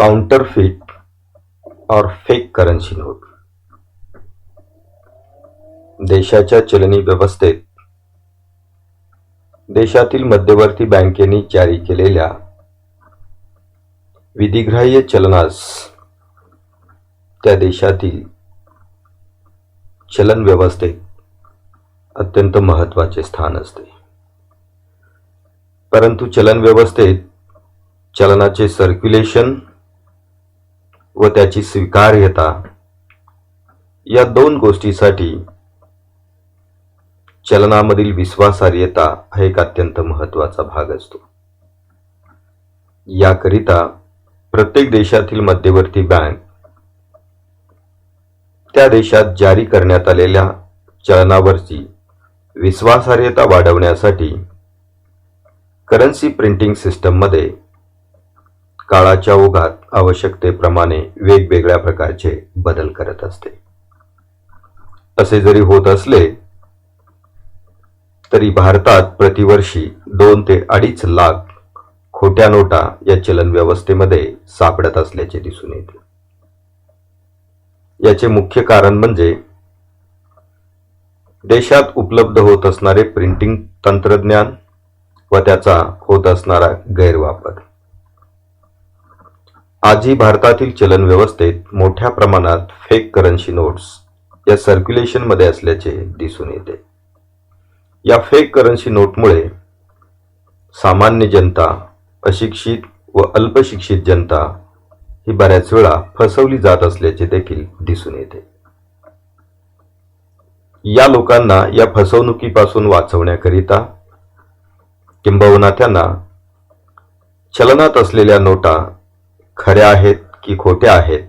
counterfeit or fake currency note. देशाच्या चलनी व्यवस्थेत देशातील मध्यवर्ती बँकेने जारी केलेल्या विधिग्राह्य चलनास त्या देशातील चलन व्यवस्थेत अत्यंत महत्त्वाचे स्थान असते. परंतु चलन व्यवस्थेत चलनाचे सर्क्युलेशन व त्याची स्वीकार्यता. या दोन गोष्टीसाठी चलनामधील विश्वासार्हता हा एक अत्यंत महत्त्वाचा भाग असतो. याकरिता प्रत्येक देशातील मध्यवर्ती बँक त्या देशात जारी करण्यात आलेल्या चलनावरची विश्वासार्हता वाढवण्यासाठी करन्सी प्रिंटिंग सिस्टममध्ये काळाच्या ओघात आवश्यकतेप्रमाणे वेगवेगळ्या प्रकारचे बदल करत असते. असे जरी होत असले तरी भारतात प्रतिवर्षी दोन ते अडीच लाख खोट्या नोटा या चलन व्यवस्थेमध्ये सापडत असल्याचे दिसून येते. याचे मुख्य कारण म्हणजे देशात उपलब्ध होत असणारे प्रिंटिंग तंत्रज्ञान व त्याचा होत असणारा गैरवापर. आजही भारतातील चलन व्यवस्थेत मोठ्या प्रमाणात फेक करन्सी नोट्स या सर्क्युलेशनमध्ये असल्याचे दिसून येते. या फेक करन्सी नोटमुळे सामान्य जनता अशिक्षित व अल्पशिक्षित जनता ही बऱ्याच वेळा फसवली जात असल्याचे देखील दिसून येते. या लोकांना या फसवणुकीपासून वाचवण्याकरिता किंबहुना त्यांना चलनात असलेल्या नोटा खऱ्या आहेत की खोट्या आहेत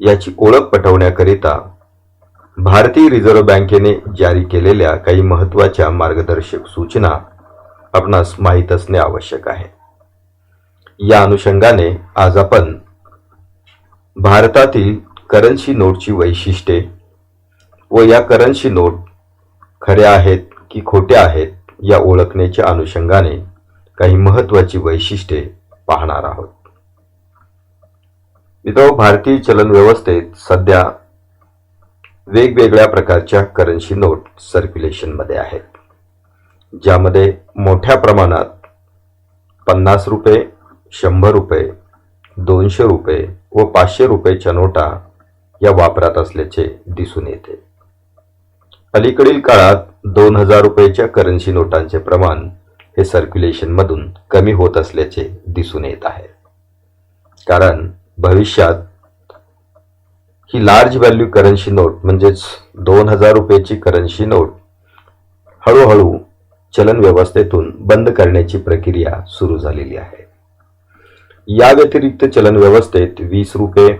याची ओळख पटवण्याकरिता भारतीय रिझर्व्ह बँकेने जारी केलेल्या काही महत्त्वाच्या मार्गदर्शक सूचना आपणास माहीत असणे आवश्यक आहे. या अनुषंगाने आज आपण भारतातील करन्सी नोटची वैशिष्ट्ये व या करन्सी नोट खऱ्या आहेत की खोट्या आहेत या ओळखण्याच्या अनुषंगाने काही महत्त्वाची वैशिष्ट्ये पाहणार आहोत. मित्र भारतीय चलन व्यवस्थेत सध्या वेगवेगळ्या प्रकारच्या करन्सी नोट सर्क्युलेशनमध्ये आहेत. ज्यामध्ये मोठ्या प्रमाणात पन्नास रुपये शंभर रुपये दोनशे रुपये व पाचशे रुपयेच्या नोटा या वापरात असल्याचे दिसून येते. अलीकडील काळात दोन हजार रुपयेच्या करन्सी नोटांचे प्रमाण हे सर्क्युलेशनमधून कमी होत असल्याचे दिसून येत आहे. कारण भविष्यात ही लार्ज व्हॅल्यू करन्सी नोट म्हणजेच दोन हजार रुपयाची करन्सी नोट हळूहळू चलन व्यवस्थेतून बंद करण्याची प्रक्रिया सुरू झालेली आहे. या व्यतिरिक्त चलन व्यवस्थेत वीस रुपये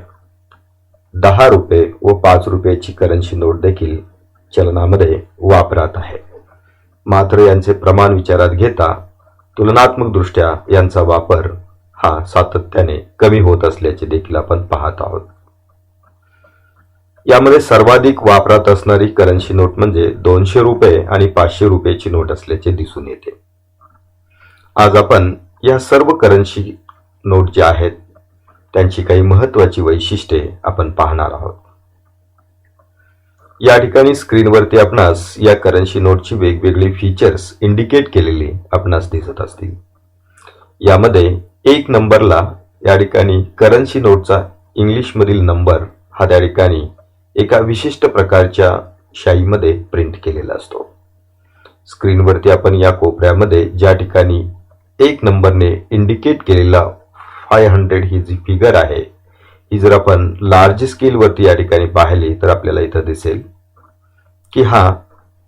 दहा रुपये व पाच रुपयाची करन्सी नोट देखील चलनामध्ये वापरात आहे. मात्र यांचे प्रमाण विचारात घेता तुलनात्मक दृष्ट्या यांचा वापर हा सातत्याने कमी होत असल्याचे देखील आपण पाहत आहोत. यामध्ये सर्वाधिक वापरात असणारी करन्सी नोट म्हणजे दोनशे रुपये आणि पाचशे रुपयाची नोट असल्याचे दिसून येते. आज आपण या सर्व करन्सी नोट ज्या आहेत त्यांची काही महत्वाची वैशिष्ट्ये आपण पाहणार आहोत. या ठिकाणी स्क्रीनवरती आपणास या करन्सी नोटची वेगवेगळी फीचर्स इंडिकेट केलेली आपणास दिसत असतील. यामध्ये एक नंबरला या ठिकाणी करन्सी नोटचा इंग्लिशमधील नंबर हा त्या ठिकाणी एका विशिष्ट प्रकारच्या शाईमध्ये प्रिंट केलेला असतो. स्क्रीनवरती आपण या कोपऱ्यामध्ये ज्या ठिकाणी एक नंबरने इंडिकेट केलेला फाय हंड्रेड ही जी फिगर आहे ही जर आपण लार्ज स्केलवरती या ठिकाणी पाहिली तर आपल्याला इथं दिसेल की हा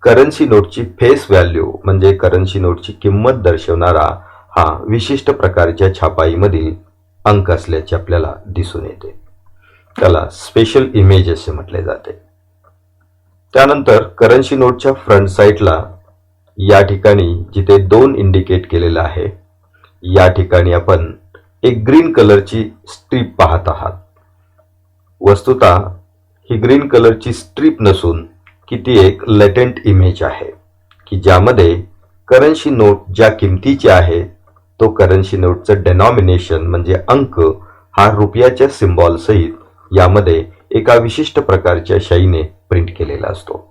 करन्सी नोटची फेस व्हॅल्यू म्हणजे करन्सी नोटची किंमत दर्शवणारा हा विशिष्ट प्रकारच्या छापाईमधील अंक असल्याचे आपल्याला दिसून येते. त्याला स्पेशल इमेज असे म्हटले जाते. त्यानंतर करन्सी नोटच्या फ्रंट साईडला या ठिकाणी जिथे दोन इंडिकेट केलेलं आहे या ठिकाणी आपण एक ग्रीन कलरची स्ट्रीप पाहत आहात. वस्तुता ही ग्रीन कलरची स्ट्रीप नसून की ती एक लेटेंट इमेज आहे की ज्यामध्ये करन्सी नोट ज्या किमतीची आहे तो करन्सी नोटचं डेनॉमिनेशन म्हणजे अंक हा रुपयाच्या सिम्बॉल सहित यामध्ये एका विशिष्ट प्रकारच्या शाईने प्रिंट केलेला असतो.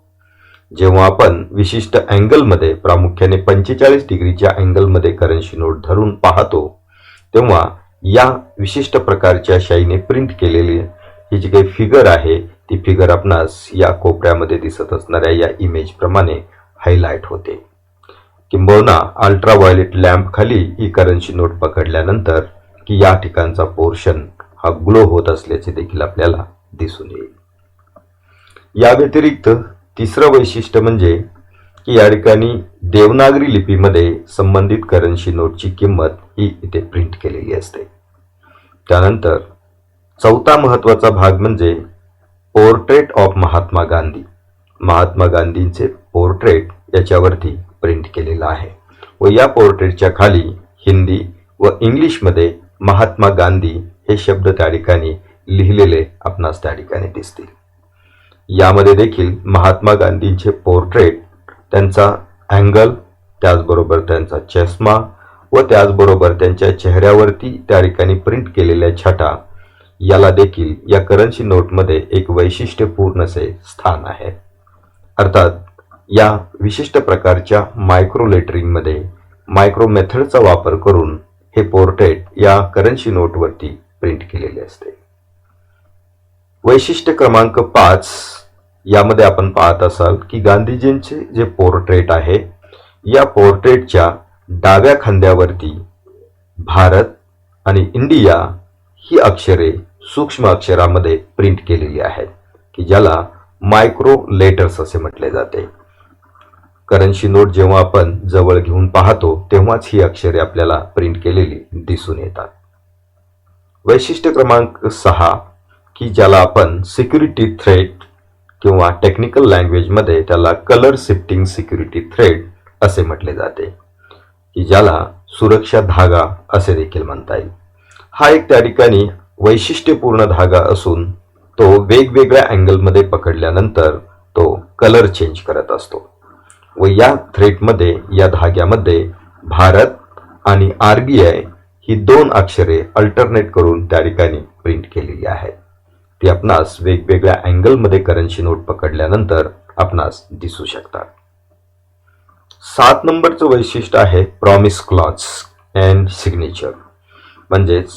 जेव्हा आपण विशिष्ट अँगलमध्ये प्रामुख्याने पंचेचाळीस डिग्रीच्या अँगलमध्ये करन्सी नोट धरून पाहतो तेव्हा या विशिष्ट प्रकारच्या शाईने प्रिंट केलेली ही जी काही फिगर आहे ती फिगर आपणास या कोपऱ्यामध्ये दिसत असणाऱ्या या इमेज प्रमाणे हायलाइट होते. किंबहुना अल्ट्राव्हायोलेट लॅम्प खाली ही करन्सी नोट पकडल्यानंतर की या ठिकाणचा पोर्शन हा ग्लो होत असल्याचे देखील आपल्याला दिसून येईल. या व्यतिरिक्त तिसरं वैशिष्ट्य म्हणजे की या ठिकाणी देवनागरी लिपीमध्ये संबंधित करन्सी नोटची किंमत ही इथे प्रिंट केलेली असते. त्यानंतर चौथा महत्त्वाचा भाग म्हणजे पोर्ट्रेट ऑफ महात्मा गांधी. महात्मा गांधींचे पोर्ट्रेट याच्यावरती प्रिंट केलेला आहे. व या पोर्ट्रेटच्या खाली हिंदी व इंग्लिशमध्ये महात्मा गांधी हे शब्द त्या ठिकाणी लिहिलेले आपणास त्या ठिकाणी दिसतील. यामध्ये देखील महात्मा गांधींचे पोर्ट्रेट त्यांचा अँगल त्याचबरोबर त्यांचा चष्मा व त्याचबरोबर त्यांच्या चेहऱ्यावरती त्या ठिकाणी प्रिंट केलेल्या छटा याला देखील या करन्सी नोटमध्ये एक वैशिष्ट्यपूर्ण असे स्थान आहे. अर्थात या विशिष्ट प्रकारच्या मायक्रो लेटरिंगमध्ये मायक्रो मेथडचा वापर करून हे पोर्ट्रेट या करन्सी नोटवरती प्रिंट केलेले असते. वैशिष्ट्य क्रमांक पाच यामध्ये आपण पाहत असाल की गांधीजींचे जे पोर्ट्रेट आहे या पोर्ट्रेटच्या डाव्या खांद्यावरती भारत आणि इंडिया ही अक्षरे सूक्ष्म अक्षरामध्ये प्रिंट केलेली आहेत की ज्याला मायक्रो लेटर्स असे म्हटले जाते. करन्सी नोट जेव्हा आपण जवळ घेऊन पाहतो तेव्हाच ही अक्षरे आपल्याला प्रिंट केलेली दिसून येतात. वैशिष्ट्य क्रमांक सहा की ज्याला आपण सिक्युरिटी थ्रेट किंवा टेक्निकल लँग्वेजमध्ये त्याला कलर शिफ्टिंग सिक्युरिटी थ्रेड असे म्हटले जाते की ज्याला सुरक्षा धागा असे देखील म्हणता येईल. हा एक त्या ठिकाणी वैशिष्ट्यपूर्ण धागा असून तो वेगवेगळ्या अँगलमध्ये पकडल्यानंतर तो कलर चेंज करत असतो. व या थ्रेटमध्ये या धाग्यामध्ये भारत आणि आर बी आय ही दोन अक्षरे अल्टरनेट करून त्या ठिकाणी प्रिंट केलेली आहेत. ती आपणास वेगवेगळ्या अँगलमध्ये करन्सी नोट पकडल्यानंतर आपणास दिसू शकतात. सात नंबरचं वैशिष्ट्य आहे प्रॉमिस क्लॉज अँड सिग्नेचर म्हणजेच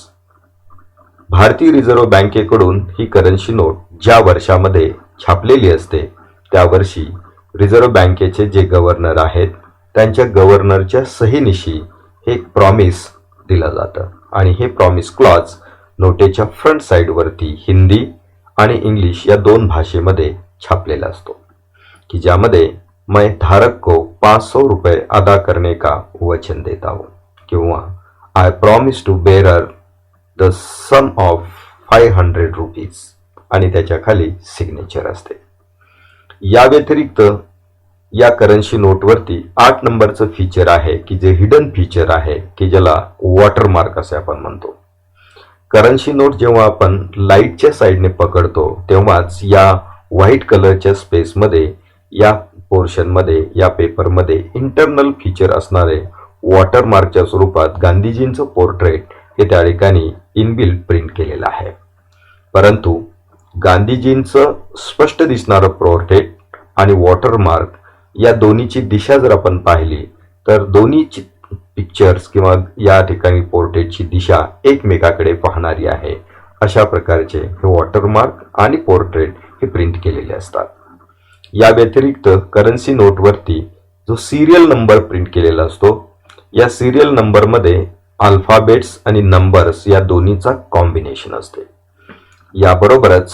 भारतीय रिझर्व्ह बँकेकडून ही करन्सी नोट ज्या वर्षामध्ये छापलेली असते त्या वर्षी रिझर्व्ह बँकेचे जे गव्हर्नर आहेत त्यांच्या गव्हर्नरच्या सहीनिशी हे प्रॉमिस दिलं जातं. आणि हे प्रॉमिस क्लॉज नोटेच्या फ्रंट साईडवरती हिंदी आणि इंग्लिश या दोन भाषेमध्ये छापलेला असतो. की ज्यामध्ये मैं धारक को पाच सौ रुपये अदा करने का वचन देता हूँ. किंवा I promise to bearer the sum of five hundred rupees आणि त्याच्याखाली सिग्नेचर असते. या व्यतिरिक्त या करन्सी नोटवरती आठ नंबरचं फीचर आहे की जे हिडन फीचर आहे की ज्याला वॉटरमार्क असे आपण म्हणतो. करन्सी नोट जेव्हा आपण लाईटच्या साईडने पकडतो तेव्हाच या व्हाईट कलरच्या स्पेसमध्ये या पोर्शनमध्ये या पेपरमध्ये इंटरनल फीचर असणारे वॉटरमार्कच्या स्वरूपात गांधीजींचं पोर्ट्रेट हे त्या ठिकाणी इनबिल्ट प्रिंट केलेलं आहे. परंतु गांधीजींचं स्पष्ट दिसणारं पोर्ट्रेट आणि वॉटरमार्क या दोन्हीची दिशा जर आपण पाहिली तर दोन्ही पिक्चर्स किंवा या ठिकाणी पोर्ट्रेटची दिशा एकमेकाकडे पाहणारी आहे. अशा प्रकारचे हे वॉटरमार्क आणि पोर्ट्रेट हे प्रिंट केलेले असतात. या व्यतिरिक्त करन्सी नोटवरती जो सिरियल नंबर प्रिंट केलेला असतो या सिरियल नंबरमध्ये अल्फाबेट्स आणि नंबर्स या दोन्हीचा कॉम्बिनेशन असते. याबरोबरच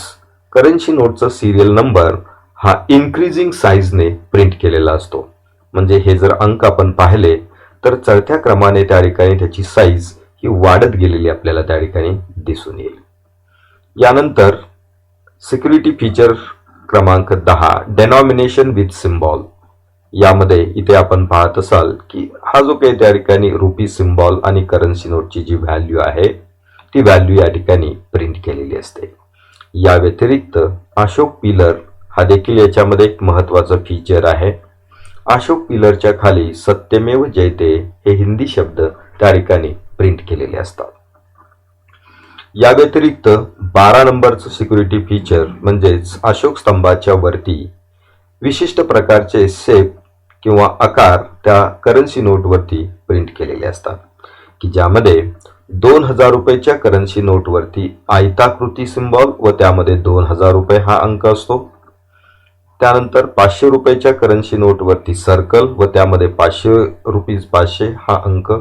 करन्सी नोटचा सिरियल नंबर हा इन्क्रीजिंग साईजने प्रिंट केलेला असतो. म्हणजे हे जर अंक आपण पाहिले तर चढत्या क्रमाने त्या ठिकाणी त्याची साईज ही वाढत गेलेली आपल्याला त्या ठिकाणी दिसून येईल. यानंतर सिक्युरिटी फीचर क्रमांक दहा डेनॉमिनेशन विथ सिम्बॉल यामध्ये इथे आपण पाहत असाल की हा जो काही त्या ठिकाणी रुपी सिम्बॉल आणि करन्सी नोटची जी व्हॅल्यू आहे ती व्हॅल्यू या ठिकाणी प्रिंट केलेली असते. या व्यतिरिक्त अशोक पिलर हा देखील याच्यामध्ये एक महत्वाचं फीचर आहे. अशोक पिलरच्या खाली सत्यमेव जयते हे हिंदी शब्द त्या ठिकाणी प्रिंट केलेले असतात. या व्यतिरिक्त बारा नंबरचं सिक्युरिटी फीचर म्हणजेच अशोक स्तंभाच्या वरती विशिष्ट प्रकारचे सेप किंवा आकार त्या करन्सी नोटवरती प्रिंट केलेले असतात. की ज्यामध्ये दोन हजार रुपयेच्या करन्सी नोटवरती आयताकृती सिम्बॉल व त्यामध्ये दोन हजार रुपये हा अंक असतो. त्यानंतर पाचशे रुपयेच्या करन्सी नोटवरती सर्कल व त्यामध्ये पाचशे रुपीज पाचशे हा अंक.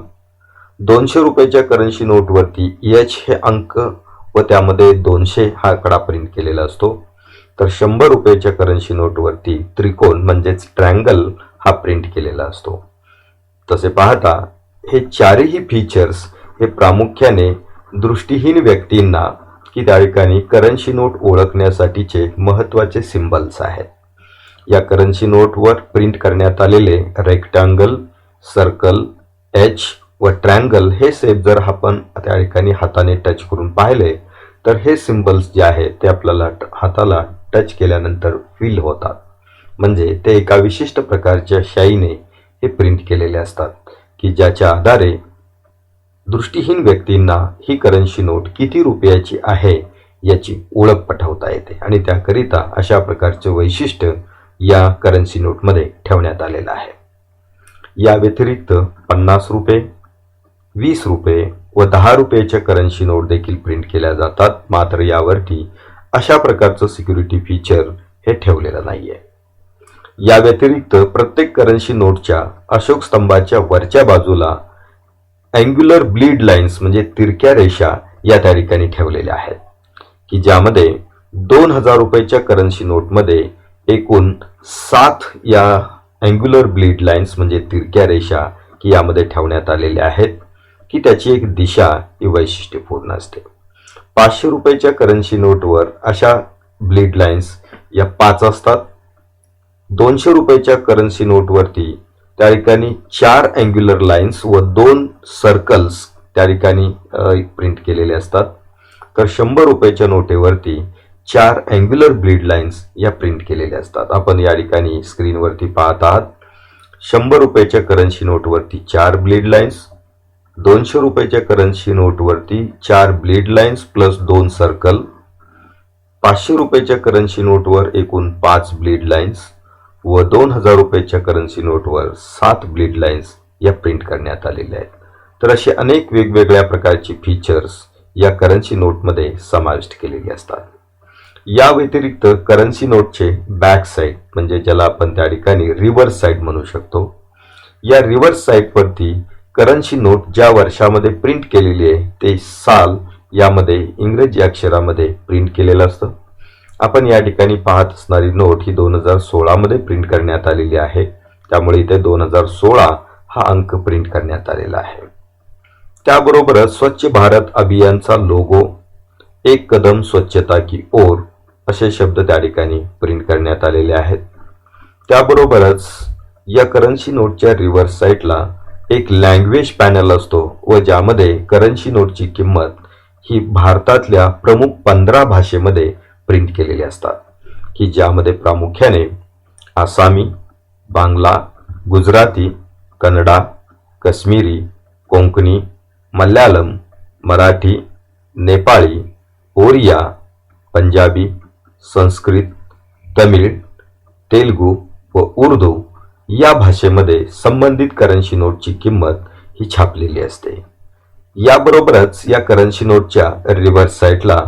दोनशे रुपयेच्या करन्सी नोटवरती एच हे अंक व त्यामध्ये दोनशे हा आकडा प्रिंट केलेला असतो. तर शंभर रुपयेच्या करन्सी नोटवरती त्रिकोण म्हणजेच ट्रँगल हा प्रिंट केलेला असतो. तसे पाहता हे चारही फीचर्स हे प्रामुख्याने दृष्टीहीन व्यक्तींना की त्या ठिकाणी करन्सी नोट ओळखण्यासाठीचे महत्त्वाचे सिम्बल्स आहेत. या करन्सी नोटवर प्रिंट करण्यात आलेले रेक्टँगल सर्कल एच व ट्रँगल हे सेप जर आपण त्या ठिकाणी हाताने टच करून पाहिले तर हे सिम्बल्स जे आहेत ते आपल्याला ट- हाताला टच केल्यानंतर फील होतात. म्हणजे ते एका विशिष्ट प्रकारच्या शाईने हे प्रिंट केलेले असतात की ज्याच्या आधारे दृष्टीहीन व्यक्तींना ही करन्सी नोट किती रुपयाची आहे याची ओळख पटवता येते आणि त्याकरिता अशा प्रकारचे वैशिष्ट्य या करन्सी नोटमध्ये ठेवण्यात आलेलं आहे. या व्यतिरिक्त पन्नास रुपये वीस रुपये व दहा रुपयाच्या करन्सी नोट देखील प्रिंट केल्या जातात मात्र यावरती अशा प्रकारचं सिक्युरिटी फीचर हे ठेवलेलं नाही आहे या व्यतिरिक्त प्रत्येक करन्सी नोटच्या अशोक स्तंभाच्या वरच्या बाजूला अँग्युलर ब्लीड लाईन्स म्हणजे तिरक्या रेषा या त्या ठिकाणी ठेवलेल्या आहेत की ज्यामध्ये दोन हजार रुपयाच्या करन्सी नोटमध्ये एकूण सात या अँग्युलर ब्लीड लाईन्स म्हणजे तिरक्या रेषा की यामध्ये ठेवण्यात आलेल्या आहेत की त्याची एक दिशा ही वैशिष्ट्यपूर्ण असते. पाचशे रुपयाच्या करन्सी नोटवर अशा ब्लीड लाईन्स या पाच असतात. दोनशे रुपयाच्या करन्सी नोटवरती त्या ठिकाणी चार अँग्युलर लाईन्स व दोन सर्कल्स त्या ठिकाणी प्रिंट केलेले असतात. तर शंभर रुपयाच्या नोटेवरती चार अँग्युलर ब्लीड लाईन्स या प्रिंट केलेल्या असतात. आपण या ठिकाणी स्क्रीनवरती पाहत आहात. शंभर रुपयाच्या करन्सी नोटवरती चार ब्लीड लाईन्स दोनशे रुपयाच्या करन्सी नोटवरती चार ब्लीड लाईन्स प्लस दोन सर्कल पाचशे रुपयाच्या करन्सी नोटवर एकूण पाच ब्लीड लाईन्स व दोन हजार रुपयाच्या करन्सी नोटवर सात ब्लीड लाईन्स या प्रिंट करण्यात आलेल्या आहेत. तर असे अनेक वेगवेगळ्या प्रकारची फीचर्स या करन्सी नोटमध्ये समाविष्ट केलेली असतात. या व्यतिरिक्त करन्सी नोटचे बॅक साईड म्हणजे ज्याला आपण त्या ठिकाणी रिव्हर्स साईड म्हणू शकतो या रिव्हर्स साईडवरती करन्सी नोट ज्या वर्षामध्ये प्रिंट केलेली आहे ते साल यामध्ये इंग्रजी अक्षरामध्ये प्रिंट केलेलं असतं. आपण या ठिकाणी पाहत असणारी नोट ही दोन हजार सोळामध्ये प्रिंट करण्यात आलेली आहे. त्यामुळे इथे दोन हजार सोळा हा अंक प्रिंट करण्यात आलेला आहे. त्याबरोबरच स्वच्छ भारत अभियानचा लोगो एक कदम स्वच्छता की ओर असे शब्द त्या ठिकाणी प्रिंट करण्यात आलेले आहेत. त्याबरोबरच या करन्सी नोटच्या रिव्हर्स साईडला एक लँग्वेज पॅनल असतो व ज्यामध्ये करन्सी नोटची किंमत ही भारतातल्या प्रमुख पंधरा भाषेमध्ये प्रिंट केलेले असतात की ज्यामध्ये प्रामुख्याने आसामी बांगला गुजराती कन्नडा काश्मीरी कोंकणी मल्याळम मराठी नेपाळी ओरिया पंजाबी संस्कृत तमिळ तेलगू व उर्दू या भाषेमध्ये संबंधित करन्सी नोटची किंमत ही छापलेली असते. याबरोबरच या करन्सी नोटच्या रिव्हर्स साईडला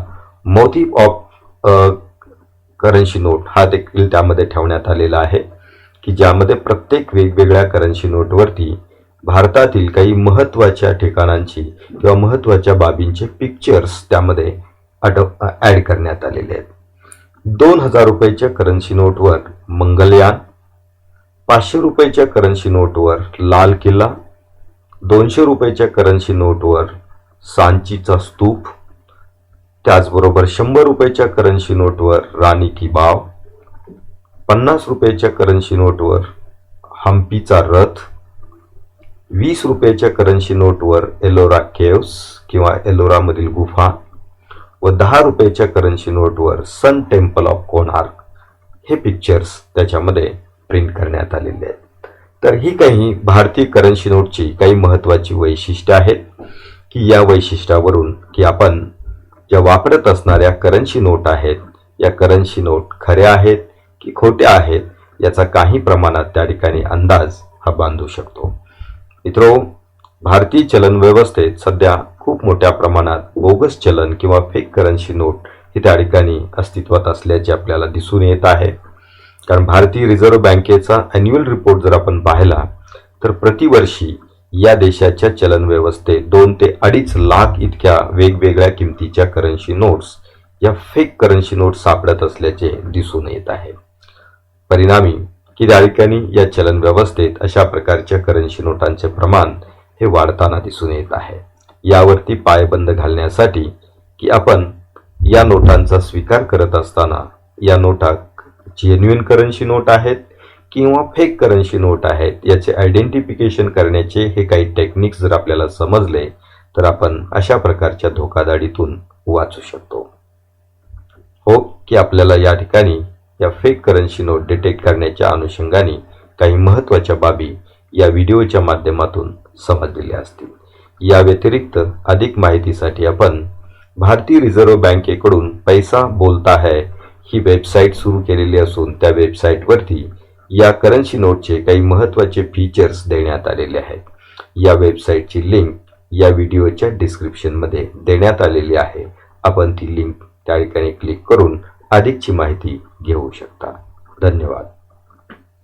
मोती ऑफ करन्सी नोट हा देखील त्यामध्ये ठेवण्यात आलेला आहे की ज्यामध्ये प्रत्येक वेगवेगळ्या करन्सी नोटवरती भारतातील काही महत्त्वाच्या ठिकाणांची किंवा महत्त्वाच्या बाबींचे पिक्चर्स त्यामध्ये ॲड करण्यात आलेले आहेत. दोन हजार रुपयाच्या करन्सी नोटवर मंगलयान पाचशे रुपयाच्या करन्सी नोटवर लाल किल्ला दोनशे रुपयाच्या करन्सी नोटवर सांचीचा स्तूप त्याचबरोबर शंभर रुपयाच्या करन्सी नोटवर राणी की बाव पन्नास रुपयाच्या करन्सी नोटवर हम्पीचा रथ वीस रुपयाच्या करन्सी नोटवर एलोरा केव्स किंवा एलोरामधील गुफा व दहा रुपयाच्या करन्सी नोटवर सन टेम्पल ऑफ कोणार्क हे पिक्चर्स त्याच्यामध्ये प्रिंट करण्यात आलेले आहेत. तर ही काही भारतीय करन्सी नोटची काही महत्त्वाची वैशिष्ट्य आहेत की या वैशिष्ट्यावरून की आपण ज्या वापरत असणाऱ्या करन्सी नोट आहेत या करन्सी नोट खऱ्या आहेत की खोट्या आहेत याचा काही प्रमाणात त्या ठिकाणी अंदाज हा बांधू शकतो. मित्रो भारतीय चलन व्यवस्थेत सध्या खूप मोठ्या प्रमाणात बोगस चलन किंवा फेक करन्सी नोट हे त्या ठिकाणी अस्तित्वात असल्याचे आपल्याला दिसून येत आहे. कारण भारतीय रिझर्व्ह बँकेचा अॅन्युअल रिपोर्ट जर आपण पाहिला तर प्रतिवर्षी या देशाच्या चलन व्यवस्थेत दोन ते अडीच लाख इतक्या वेगवेगळ्या किमतीच्या करन्सी नोट्स या फेक करन्सी नोट्स सापडत असल्याचे दिसून येत आहे. परिणामी की त्या या चलन व्यवस्थेत अशा प्रकारच्या करन्सी नोटांचे प्रमाण हे वाढताना दिसून येत आहे. यावरती पायबंद घालण्यासाठी की आपण या नोटांचा स्वीकार करत असताना या नोटा जेन्युइन करन्सी नोट आहेत किंवा फेक करन्सी नोट आहेत याचे आयडेंटिफिकेशन करण्याचे हे काही टेक्निक्स जर आपल्याला समजले तर आपण अशा प्रकारच्या धोकादाडीतून वाचू शकतो. हो की आपल्याला या ठिकाणी या फेक करन्सी नोट डिटेक्ट करण्याच्या अनुषंगाने काही महत्त्वाच्या बाबी या व्हिडिओच्या माध्यमातून समजलेल्या असतील. या व्यतिरिक्त अधिक माहितीसाठी आपण भारतीय रिझर्व्ह बँकेकडून पैसा बोलता है ही वेबसाईट सुरू केलेली असून त्या वेबसाईटवरती या करन्सी नोटचे काही महत्त्वाचे फीचर्स देण्यात आलेले आहेत. या वेबसाईटची लिंक या व्हिडिओच्या डिस्क्रिप्शनमध्ये देण्यात आलेली आहे. आपण ती लिंक त्या ठिकाणी क्लिक करून अधिकची माहिती घेऊ शकता. धन्यवाद.